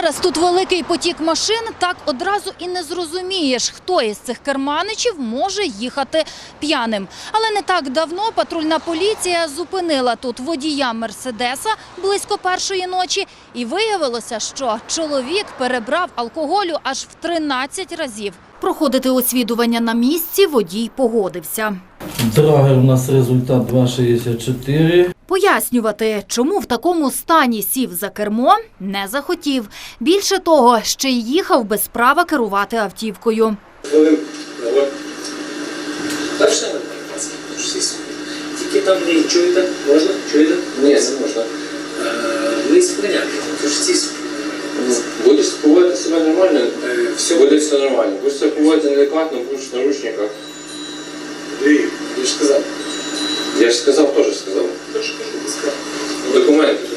Зараз тут великий потік машин, так одразу і не зрозумієш, хто із цих керманичів може їхати п'яним. Але не так давно патрульна поліція зупинила тут водія Мерседеса близько першої ночі, і виявилося, що чоловік перебрав алкоголю аж в 13 разів. Проходити освідування на місці водій погодився. Драгер у нас результат 2,64. Пояснювати, чому в такому стані сів за кермо, не захотів. Більше того, ще й їхав без права керувати автівкою. Собі. Тільки там не чуєте? Можна? Чуєте? Ні, не можна. Не спиняти. Тож всі собі. Будеш поводити себе нормально, Е, все буде все нормально. Будеш себе поводити неадекватно, будеш в наручниках. Андрій, я ж сказав. Я ж сказав, теж сказав. Документи.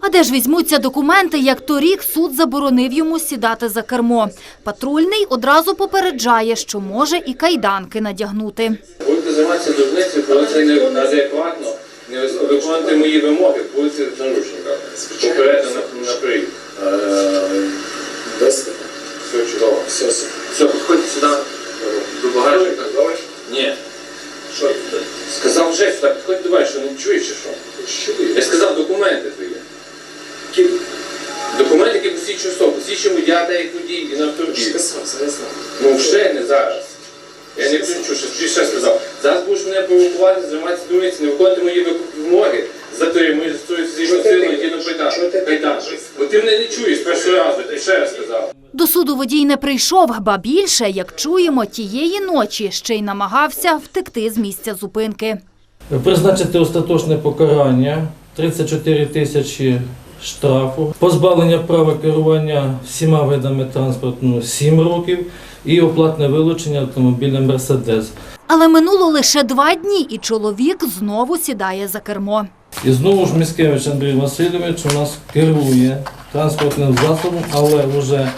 А де ж візьмуться документи, як торік суд заборонив йому сідати за кермо. Патрульний одразу попереджає, що може і кайданки надягнути. Будете займатися дурницею, коли це не неадекватно, не виконувати мої вимоги, будете в наручниках. Попередньо на, на приїзд. Вже сюди, підходь давай, що не чуєш чи що? Я сказав документи твої. Ким? Документи, які посвідчують особу. Посвідчуємо я та як водій і на автомобілі. сказав? Зараз. Ну вже не зараз. Я не кричу, що ти ще сказав. Зараз будеш мене провокувати, займатися дурниці, не виконувати мої вимоги. Що ти силу, ти? йди на кайдан. Бо ти мене не чуєш першого разу, ти ще раз сказав. До суду водій не прийшов, ба більше, як чуємо, тієї ночі ще й намагався втекти з місця зупинки. Призначити остаточне покарання 34 тисячі штрафу, позбавлення права керування всіма видами транспорту 7 років і оплатне вилучення автомобіля Мерседес. Але минуло лише два дні, і чоловік знову сідає за кермо. І знову ж Міскевич Андрій Васильович у нас керує транспортним засобом, але вже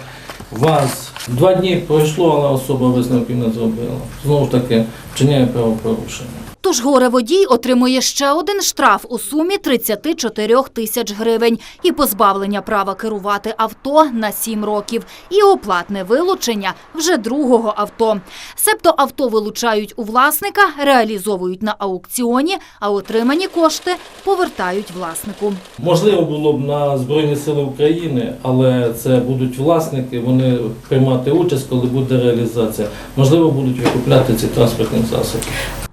вас два дні пройшло, але особа висновків не зробила. Знову ж таки вчиняє правопорушення. Тож горе-водій отримує ще один штраф у сумі 34 тисяч гривень і позбавлення права керувати авто на 7 років, і оплатне вилучення вже другого авто. Себто авто вилучають у власника, реалізовують на аукціоні, а отримані кошти повертають власнику. Можливо було б на Збройні Сили України, але це будуть власники, вони приймати участь, коли буде реалізація. Можливо, будуть викупляти ці транспортні засоби.